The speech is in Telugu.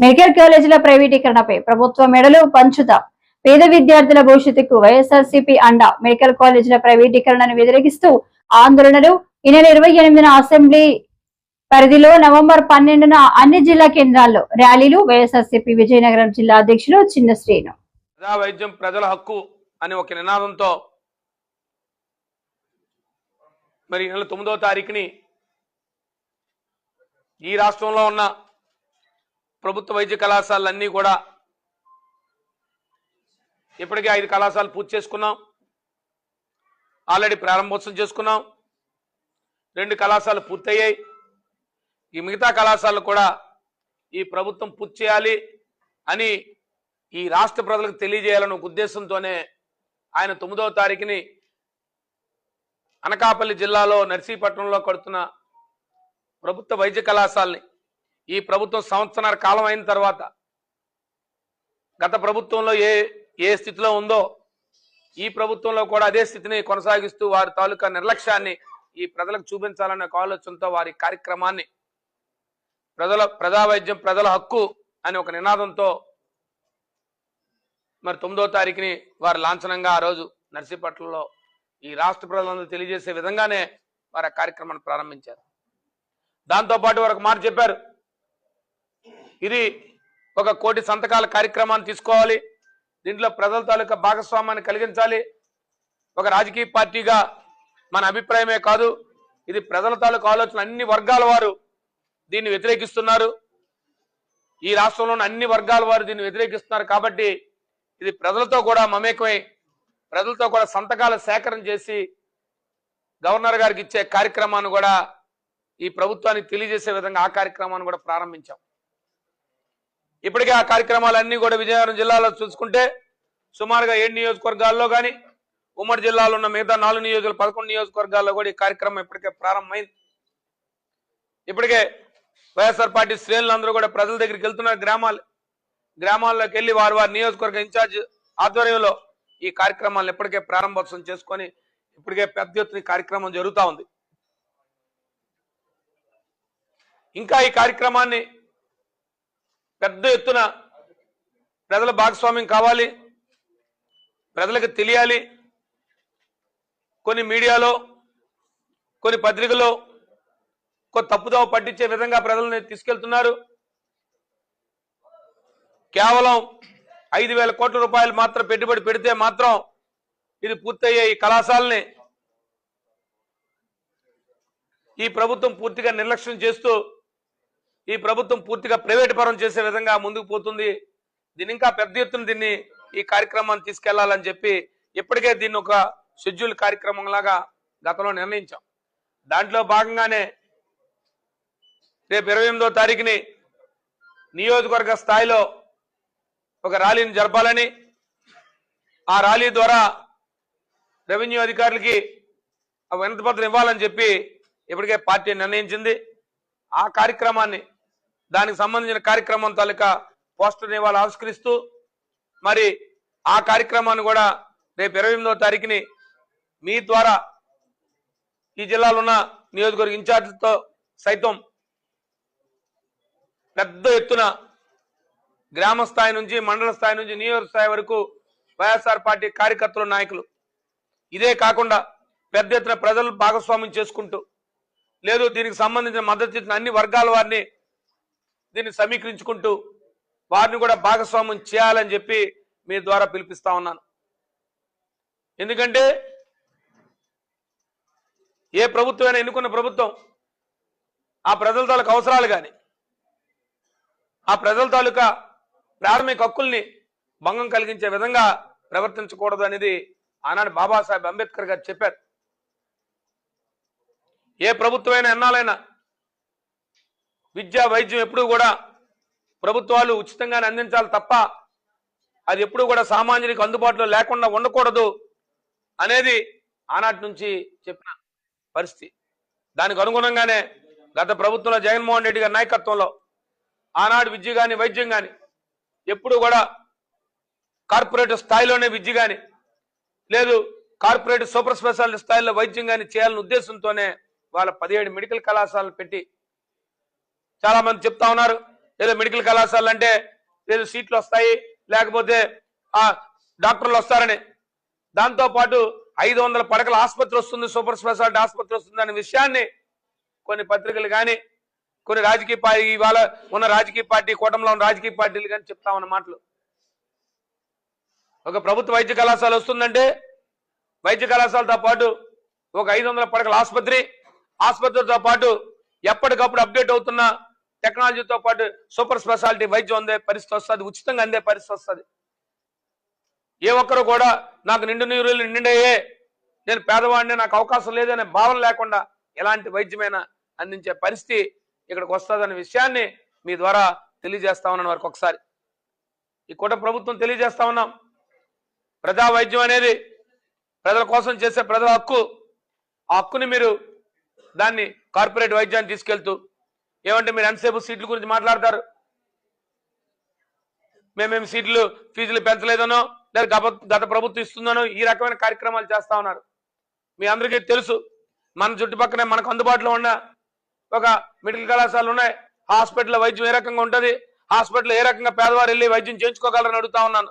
మెడికల్ కాలేజీల ప్రైవేటీకరణపై ప్రభుత్వ మెడలు పంచుతాం పేద విద్యార్థుల భవిష్యత్తుకు వైఎస్ఆర్సీపీ అండ మెడికల్ కాలేజీల ప్రైవేటీకరణను వ్యతిరేకిస్తూ ఆందోళనలు. ఈ నెల ఇరవై ఎనిమిదిన అసెంబ్లీ పరిధిలో నవంబర్ పన్నెండున అన్ని జిల్లా కేంద్రాల్లో ర్యాలీలు. వైఎస్ఆర్సీపీ విజయనగరం జిల్లా అధ్యక్షులు చిన్న శ్రీను. ప్రజా వైద్యం ప్రజల హక్కు అని ఒక నినాదంతో మరి నెల తొమ్మిదవ తారీఖుని ఈ రాష్ట్రంలో ఉన్న ప్రభుత్వ వైద్య కళాశాలన్నీ కూడా ఇప్పటికే ఐదు కళాశాలలు పూర్తి చేసుకున్నాం. ఆల్రెడీ ప్రారంభోత్సవం చేసుకున్నాం. రెండు కళాశాలలు పూర్తయ్యాయి. ఈ మిగతా కళాశాలలు కూడా ఈ ప్రభుత్వం పూర్తి చేయాలి అని ఈ రాష్ట్ర ప్రజలకు తెలియజేయాలన్న ఉద్దేశంతోనే ఆయన తొమ్మిదవ తారీఖుని అనకాపల్లి జిల్లాలో నర్సీపట్నంలో కడుతున్న ప్రభుత్వ వైద్య కళాశాలని ఈ ప్రభుత్వం సంవత్సరాల కాలం అయిన తర్వాత గత ప్రభుత్వంలో ఏ ఏ స్థితిలో ఉందో ఈ ప్రభుత్వంలో కూడా అదే స్థితిని కొనసాగిస్తూ వారి తాలూకా నిర్లక్ష్యాన్ని ఈ ప్రజలకు చూపించాలన్న ఆలోచనతో వారి కార్యక్రమాన్ని ప్రజల ప్రజా వైద్యం ప్రజల హక్కు అని ఒక నినాదంతో మరి తొమ్మిదో తారీఖుని వారు లాంఛనంగా ఆ రోజు నర్సీపట్నంలో ఈ రాష్ట్ర ప్రజలందరూ తెలియజేసే విధంగానే వారు ఆ కార్యక్రమాన్ని ప్రారంభించారు. దాంతోపాటు వారు ఒక మాట చెప్పారు. ఇది ఒక కోటి సంతకాల కార్యక్రమాన్ని తీసుకోవాలి. దీంట్లో ప్రజల తాలూకా భాగస్వామ్యాన్ని కలిగించాలి. ఒక రాజకీయ పార్టీగా మన అభిప్రాయమే కాదు ఇది ప్రజల తాలూకా ఆలోచన అన్ని వర్గాల వారు దీన్ని వ్యతిరేకిస్తున్నారు. ఈ రాష్ట్రంలోని అన్ని వర్గాల వారు దీన్ని వ్యతిరేకిస్తున్నారు కాబట్టి ఇది ప్రజలతో కూడా మమేకమై ప్రజలతో కూడా సంతకాల సేకరణ చేసి గవర్నర్ గారికి ఇచ్చే కార్యక్రమాన్ని కూడా ఈ ప్రభుత్వానికి తెలియజేసే విధంగా ఆ కార్యక్రమాన్ని కూడా ప్రారంభించాం. ఇప్పటికే ఆ కార్యక్రమాలన్నీ కూడా విజయనగరం జిల్లాలో చూసుకుంటే సుమారుగా ఏడు నియోజకవర్గాల్లో కానీ ఉమ్మడి జిల్లాలో ఉన్న మిగతా నాలుగు నియోజకాలు పదకొండు నియోజకవర్గాల్లో కూడా ఈ కార్యక్రమం ఇప్పటికే ప్రారంభమైంది. ఇప్పటికే వైఎస్ఆర్ పార్టీ శ్రేణులందరూ కూడా ప్రజల దగ్గరికి వెళ్తున్నారు గ్రామాలు. గ్రామాల్లోకి వెళ్ళి వారి వారి నియోజకవర్గ ఇన్ఛార్జ్ ఆధ్వర్యంలో ఈ కార్యక్రమాలను ఇప్పటికే ప్రారంభోత్సవం చేసుకొని ఇప్పటికే పెద్ద ఎత్తున కార్యక్రమం జరుగుతూ ఉంది. ఇంకా ఈ కార్యక్రమాన్ని పెద్ద ఎత్తున ప్రజల భాగస్వామ్యం కావాలి ప్రజలకు తెలియాలి. కొన్ని మీడియాలో కొన్ని పత్రికలో కొన్ని తప్పుదోవ పట్టించే విధంగా ప్రజల్ని తీసుకెళ్తున్నారు. కేవలం ఐదు వేల కోట్ల రూపాయలు మాత్రం పెట్టుబడి పెడితే మాత్రం ఇది పూర్తయ్యే ఈ కళాశాలని ఈ ప్రభుత్వం పూర్తిగా నిర్లక్ష్యం చేస్తూ ఈ ప్రభుత్వం పూర్తిగా ప్రైవేట్ పరం చేసే విధంగా ముందుకు పోతుంది. దీని ఇంకా పెద్ద ఎత్తున దీన్ని ఈ కార్యక్రమాన్ని తీసుకెళ్ళాలని చెప్పి ఇప్పటికే దీన్ని ఒక షెడ్యూల్ కార్యక్రమం లాగా గతంలో నిర్ణయించాం. దాంట్లో భాగంగానే రేపు ఇరవై ఎనిమిదో తారీఖుని నియోజకవర్గ స్థాయిలో ఒక ర్యాలీని జరపాలని ఆ ర్యాలీ ద్వారా రెవెన్యూ అధికారులకి ఆ ఇవ్వాలని చెప్పి ఇప్పటికే పార్టీ నిర్ణయించింది. ఆ కార్యక్రమాన్ని దానికి సంబంధించిన కార్యక్రమం తాలూకా పోస్టర్ ఇవాళ ఆవిష్కరిస్తూ మరి ఆ కార్యక్రమాన్ని కూడా రేపు ఇరవై ఎనిమిదవ తారీఖుని మీ ద్వారా ఈ జిల్లాలో ఉన్న నియోజకవర్గ ఇన్ఛార్జ్తో సైతం పెద్ద ఎత్తున గ్రామ స్థాయి నుంచి మండల స్థాయి నుంచి నియోజక స్థాయి వరకు వైఎస్ఆర్ పార్టీ కార్యకర్తలు నాయకులు. ఇదే కాకుండా పెద్ద ఎత్తున ప్రజలు భాగస్వామ్యం చేసుకుంటూ లేదు దీనికి సంబంధించిన మద్దతు ఇచ్చిన అన్ని వర్గాల వారిని దీన్ని సమీకరించుకుంటూ వారిని కూడా భాగస్వామ్యం చేయాలని చెప్పి మీ ద్వారా పిలిపిస్తా ఉన్నాను. ఎందుకంటే ఏ ప్రభుత్వమైనా ఎన్నుకున్న ప్రభుత్వం ఆ ప్రజల తాలూకా అవసరాలు కానీ ఆ ప్రజల తాలూకా ప్రాథమిక హక్కుల్ని భంగం కలిగించే విధంగా ప్రవర్తించకూడదు అనేది ఆనాడు బాబాసాహెబ్ అంబేద్కర్ గారు చెప్పారు. ఏ ప్రభుత్వమైనా ఎన్నాలైనా విద్య వైద్యం ఎప్పుడూ కూడా ప్రభుత్వాలు ఉచితంగానే అందించాలి తప్ప అది ఎప్పుడూ కూడా సామాన్యునికి అందుబాటులో లేకుండా ఉండకూడదు అనేది ఆనాటి నుంచి చెప్పిన పరిస్థితి. దానికి అనుగుణంగానే గత ప్రభుత్వంలో జగన్మోహన్ రెడ్డి గారి నాయకత్వంలో ఆనాడు విద్య కానీ వైద్యం కానీ ఎప్పుడు కూడా కార్పొరేట్ స్థాయిలోనే విద్య కానీ లేదు కార్పొరేట్ సూపర్ స్పెషాలిటీ స్థాయిలో వైద్యం కానీ చేయాలనే ఉద్దేశంతోనే వాళ్ళ పదిహేడు మెడికల్ కళాశాలలు పెట్టి చాలా మంది చెప్తా ఉన్నారు ఏదో మెడికల్ కళాశాలలు అంటే ఏదో సీట్లు వస్తాయి లేకపోతే ఆ డాక్టర్లు వస్తారని. దాంతోపాటు ఐదు వందల పడకల ఆసుపత్రి వస్తుంది సూపర్ స్పెషాలిటీ ఆసుపత్రి వస్తుంది అనే విషయాన్ని కొన్ని పత్రికలు కానీ కొన్ని రాజకీయ పార్టీ ఇవాళ ఉన్న రాజకీయ పార్టీ కూటమిలో ఉన్న రాజకీయ పార్టీలు కానీ చెప్తా ఉన్న మాటలు. ఒక ప్రభుత్వ వైద్య కళాశాల వస్తుందంటే వైద్య కళాశాలతో పాటు ఒక ఐదు వందల పడకల ఆసుపత్రి ఆసుపత్రితో పాటు ఎప్పటికప్పుడు అప్డేట్ అవుతున్న టెక్నాలజీతో పాటు సూపర్ స్పెషాలిటీ వైద్యం అందే పరిస్థితి వస్తుంది ఉచితంగా అందే పరిస్థితి వస్తుంది. ఏ ఒక్కరు కూడా నాకు నిండు నీరు నిండయే నేను పేదవాడిని నాకు అవకాశం లేదనే భావన లేకుండా ఎలాంటి వైద్యమైనా అందించే పరిస్థితి ఇక్కడికి వస్తుందనే విషయాన్ని మీ ద్వారా తెలియజేస్తా ఉన్నాను వారికి ఒకసారి. ఈ కూట ప్రభుత్వం తెలియజేస్తా ఉన్నాం. ప్రజా వైద్యం అనేది ప్రజల కోసం చేసే ప్రజల హక్కు. ఆ హక్కుని మీరు దాన్ని కార్పొరేట్ వైద్యాన్ని తీసుకెళ్తూ ఏమంటే మీరు ఎంతసేపు సీట్ల గురించి మాట్లాడతారు? మేమేం సీట్లు ఫీజులు పెంచలేదనో లేదా గత గత ప్రభుత్వం ఇస్తుందనో ఈ రకమైన కార్యక్రమాలు చేస్తా ఉన్నారు. మీ అందరికీ తెలుసు మన చుట్టుపక్కనే మనకు అందుబాటులో ఉన్న ఒక మెడికల్ కళాశాలలు ఉన్నాయి. హాస్పిటల్ వైద్యం ఏ రకంగా ఉంటుంది? హాస్పిటల్ ఏ రకంగా పేదవారు వెళ్ళి వైద్యం చేయించుకోగలరని అడుగుతా ఉన్నాను.